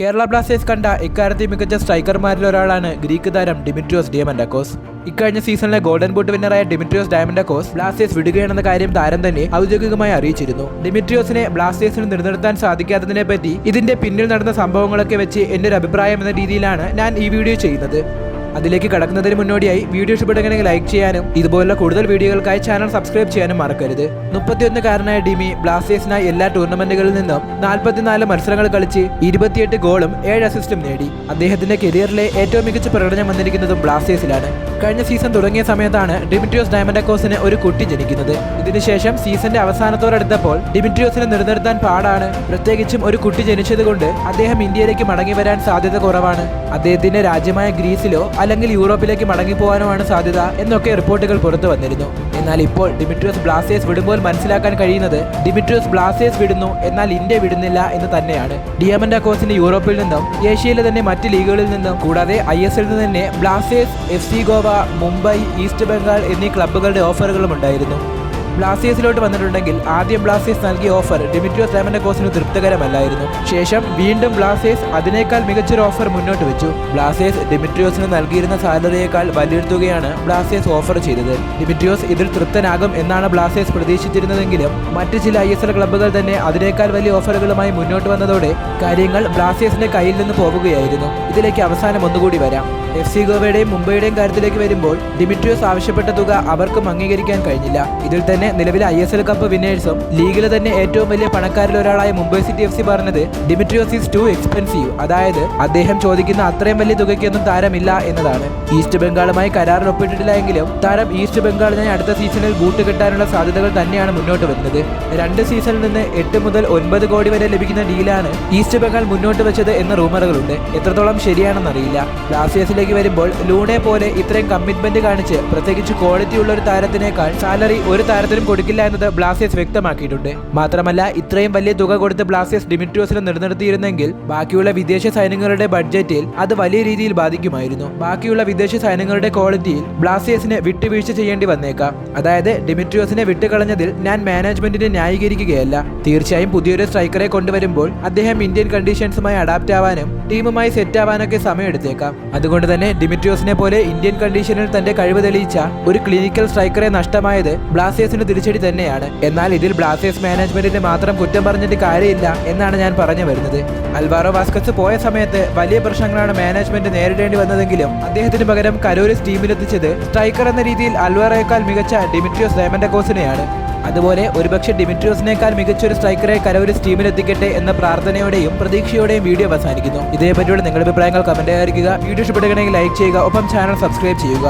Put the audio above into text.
Kerala Blasters കണ്ട ഇക്കാലത്തെ മികച്ച സ്ട്രൈക്കർമാരിൽ ഒരാളാണ് ഗ്രീക്ക് താരം ഡിമിട്രിയോസ് ഡിയമൻഡാക്കോസ് ഇക്കഴിഞ്ഞ സീസണിലെ ഗോൾഡൻ ബൂട്ട് വിന്നറായ ഡിമിട്രിയോസ് ഡയമൻഡാക്കോസ് ബ്ലാസ്റ്റേഴ്സ് വിടുകയാണെന്ന കാര്യം താരം തന്നെ ഔദ്യോഗികമായി അറിയിച്ചിരുന്നു. ഡിമിട്രിയോസിനെ ബ്ലാസ്റ്റേഴ്സിന് നിലനിർത്താൻ സാധിക്കാത്തതിനെ പറ്റി ഇതിന്റെ പിന്നിൽ നടന്ന സംഭവങ്ങളൊക്കെ വെച്ച് എന്റെ ഒരു അഭിപ്രായം എന്ന രീതിയിലാണ് ഞാൻ ഈ വീഡിയോ ചെയ്യുന്നത്. അതിലേക്ക് കടക്കുന്നതിന് മുന്നോടിയായി വീഡിയോ ഇഷ്ടപ്പെടുകയാണെങ്കിൽ ലൈക്ക് ചെയ്യാനും ഇതുപോലുള്ള കൂടുതൽ വീഡിയോകൾക്കായി ചാനൽ സബ്സ്ക്രൈബ് ചെയ്യാനും മറക്കരുത്. മുപ്പത്തിയൊന്നുകാരനായ ഡിമി ബ്ലാസ്റ്റേഴ്സിനായി എല്ലാ ടൂർണമെന്റുകളിൽ നിന്നും നാൽപ്പത്തിനാല് മത്സരങ്ങൾ കളിച്ച് ഇരുപത്തിയെട്ട് ഗോളും ഏഴ് അസിസ്റ്റും നേടി. അദ്ദേഹത്തിന്റെ കരിയറിലെ ഏറ്റവും മികച്ച പ്രകടനം വന്നിരിക്കുന്നതും ബ്ലാസ്റ്റേഴ്സിലാണ്. കഴിഞ്ഞ സീസൺ തുടങ്ങിയ സമയത്താണ് ഡിമിട്രിയോസ് ഡയമൻഡക്കോസിന് ഒരു കുട്ടി ജനിക്കുന്നത്. ഇതിനുശേഷം സീസന്റെ അവസാനത്തോടടുത്തപ്പോൾ ഡിമിട്രിയോസിനെ നിലനിർത്താൻ പാടാണ്. പ്രത്യേകിച്ചും ഒരു കുട്ടി ജനിച്ചതുകൊണ്ട് അദ്ദേഹം ഇന്ത്യയിലേക്ക് മടങ്ങി വരാൻ സാധ്യത കുറവാണ്. അദ്ദേഹത്തിന്റെ രാജ്യമായ ഗ്രീസിലോ അല്ലെങ്കിൽ യൂറോപ്പിലേക്ക് മടങ്ങിപ്പോവാനുമാണ് സാധ്യത എന്നൊക്കെ റിപ്പോർട്ടുകൾ പുറത്തു വന്നിരുന്നു. എന്നാൽ ഇപ്പോൾ ഡിമിട്രിയോസ് ബ്ലാസ്റ്റേഴ്സ് വിടുമ്പോൾ മനസ്സിലാക്കാൻ കഴിയുന്നത് ഡിമിട്രിയോസ് ബ്ലാസ്റ്റേഴ്സ് വിടുന്നു എന്നാൽ ഇന്ത്യ വിടുന്നില്ല എന്ന് തന്നെയാണ്. ഡിയമൻഡാക്കോസിന് യൂറോപ്പിൽ നിന്നും ഏഷ്യയിലെ തന്നെ മറ്റ് ലീഗുകളിൽ നിന്നും കൂടാതെ ഐ എസ് എല്ലിൽ നിന്ന് തന്നെ Blasters F C Goa Mumbai East Bengal എന്നീ ക്ലബ്ബുകളുടെ ഓഫറുകളും ഉണ്ടായിരുന്നു. ബ്ലാസ്റ്റേഴ്സിലോട്ട് വന്നിട്ടുണ്ടെങ്കിൽ ആദ്യം ബ്ലാസ്റ്റേഴ്സ് നൽകിയ ഓഫർ ഡിമിട്രിയോസ് ഡയമൻഡക്കോസിന് തൃപ്തികരമല്ലായിരുന്നു. ശേഷം വീണ്ടും ബ്ലാസ്റ്റേഴ്സ് അതിനേക്കാൾ മികച്ചൊരു ഓഫർ മുന്നോട്ട് വെച്ചു. ബ്ലാസ്റ്റേഴ്സ് ഡിമിട്രിയോസിന് നൽകിയിരുന്ന സാലറിയേക്കാൾ വലിയൊരു തുകയാണ് ബ്ലാസ്റ്റേഴ്സ് ഓഫർ ചെയ്തത്. ഡിമിട്രിയോസ് ഇതിൽ തൃപ്തനാകും എന്നാണ് ബ്ലാസ്റ്റേഴ്സ് പ്രതീക്ഷിച്ചിരുന്നതെങ്കിലും മറ്റ് ചില ഐ എസ് എൽ ക്ലബ്ബുകൾ തന്നെ അതിനേക്കാൾ വലിയ ഓഫറുകളുമായി മുന്നോട്ട് വന്നതോടെ കാര്യങ്ങൾ ബ്ലാസ്റ്റേഴ്സിന്റെ കയ്യിൽ നിന്ന് പോവുകയായിരുന്നു ഇതിലേക്ക് അവസാനം ഒന്നുകൂടി വരാം. എഫ് സി ഗോവയുടെയും മുംബൈയുടെയും കാര്യത്തിലേക്ക് വരുമ്പോൾ ഡിമിട്രിയോസ് ആവശ്യപ്പെട്ട തുക അവർക്കും അംഗീകരിക്കാൻ കഴിഞ്ഞില്ല. ഇതിൽ തന്നെ നിലവിലെ ഐ എസ് എൽ കപ്പ് വിന്നേഴ്സും ലീഗിലെ തന്നെ ഏറ്റവും വലിയ പണക്കാരിൽ ഒരാളായ മുംബൈ സിറ്റി എഫ് സി പറഞ്ഞത് ഡിമിട്രിയോസ് ഈസ് ടു എക്സ്പെൻസീവ് അതായത് അദ്ദേഹം ചോദിക്കുന്ന അത്രയും വലിയ തുകയ്ക്കൊന്നും താരമില്ല എന്നതാണ്. ഈസ്റ്റ് ബംഗാളുമായി കരാറിൽ ഒപ്പിട്ടിട്ടില്ല എങ്കിലും താരം ഈസ്റ്റ് ബംഗാളിനായി അടുത്ത സീസണിൽ ബൂട്ട് കിട്ടാനുള്ള സാധ്യതകൾ തന്നെയാണ് മുന്നോട്ട് വരുന്നത്. രണ്ട് സീസണിൽ നിന്ന് എട്ട് മുതൽ ഒൻപത് കോടി വരെ ലഭിക്കുന്ന ഡീലാണ് ഈസ്റ്റ് ബംഗാൾ മുന്നോട്ട് വെച്ചത് എന്ന റൂമറുകളുണ്ട്. എത്രത്തോളം ശരിയാണെന്നറിയില്ല ബ്ലാസ്റ്റേഴ്സിലേക്ക് വരുമ്പോൾ ലൂണെ പോലെ ഇത്രയും കമ്മിറ്റ്മെന്റ് കാണിച്ച് പ്രത്യേകിച്ച് ക്വാളിറ്റി ഉള്ള ഒരു താരത്തിനേക്കാൾ സാലറി ഒരു താരത്തിനും കൊടുക്കില്ല എന്നത് ബ്ലാസ്റ്റേഴ്സ് വ്യക്തമാക്കിയിട്ടുണ്ട്. മാത്രമല്ല ഇത്രയും വലിയ തുക കൊടുത്ത് ബ്ലാസ്റ്റേഴ്സ് ഡിമിട്രിയോസിനെ നിലനിർത്തിയിരുന്നെങ്കിൽ ബാക്കിയുള്ള വിദേശ സൈന്യങ്ങളുടെ ബഡ്ജറ്റിൽ അത് വലിയ രീതിയിൽ ബാധിക്കുമായിരുന്നു. ബാക്കിയുള്ള വിദേശ സൈന്യങ്ങളുടെ ക്വാളിറ്റിയിൽ ബ്ലാസ്റ്റേഴ്സിന് വിട്ടുവീഴ്ച ചെയ്യേണ്ടി വന്നേക്കാം. അതായത് ഡിമിട്രിയോസിനെ വിട്ടുകളഞ്ഞതിൽ ഞാൻ മാനേജ്മെന്റിനെ ന്യായീകരിക്കുകയല്ല. തീർച്ചയായും പുതിയൊരു സ്ട്രൈക്കറെ കൊണ്ടുവരുമ്പോൾ അദ്ദേഹം ഇന്ത്യൻ കണ്ടീഷൻസുമായി അഡാപ്റ്റ് ആവാനും ടീമുമായി സെറ്റ് ആവാനൊക്കെ സമയമെടുത്തേക്കാം. അതുകൊണ്ട് തന്നെ ഡിമിട്രിയോസിനെ പോലെ ഇന്ത്യൻ കണ്ടീഷനിൽ തന്റെ കഴിവ് തെളിയിച്ച ഒരു ക്ലിനിക്കൽ സ്ട്രൈക്കറെ നഷ്ടമായത് ബ്ലാസ്റ്റേഴ്സിന് തിരിച്ചടി തന്നെയാണ്. എന്നാൽ ഇതിൽ ബ്ലാസ്റ്റേഴ്സ് മാനേജ്മെന്റിന് മാത്രം കുറ്റം പറഞ്ഞിട്ട് കാര്യമില്ല എന്നാണ് ഞാൻ പറഞ്ഞു വരുന്നത്. അൽവാറോ വാസ്കസ് പോയ സമയത്ത് വലിയ പ്രശ്നങ്ങളാണ് മാനേജ്മെന്റ് നേരിടേണ്ടി വന്നതെങ്കിലും അദ്ദേഹത്തിന് പകരം കരോലിസ് ടീമിലെത്തിച്ചത് സ്ട്രൈക്കർ എന്ന രീതിയിൽ അൽവാറോയേക്കാൾ മികച്ച ഡിമിട്രിയോസ് ഡയമൻഡക്കോസിനെയാണ് അതുപോലെ ഒരുപക്ഷെ ഡിമിട്രിയോസിനേക്കാൾ മികച്ചൊരു സ്ട്രൈക്കറെ കരോലിസ് ടീമിലെത്തിക്കട്ടെ എന്ന പ്രാർത്ഥനയോടെയും പ്രതീക്ഷയോടെയും വീഡിയോ അവസാനിക്കുന്നു. ഇതേപറ്റിയുള്ള നിങ്ങളുടെ അഭിപ്രായങ്ങൾ കമന്റ് അറിയിക്കുക വീഡിയോ ഇഷ്ടപ്പെടുകയാണെങ്കിൽ ലൈക്ക് ചെയ്യുക. ഒപ്പം ചാനൽ സബ്സ്ക്രൈബ് ചെയ്യുക.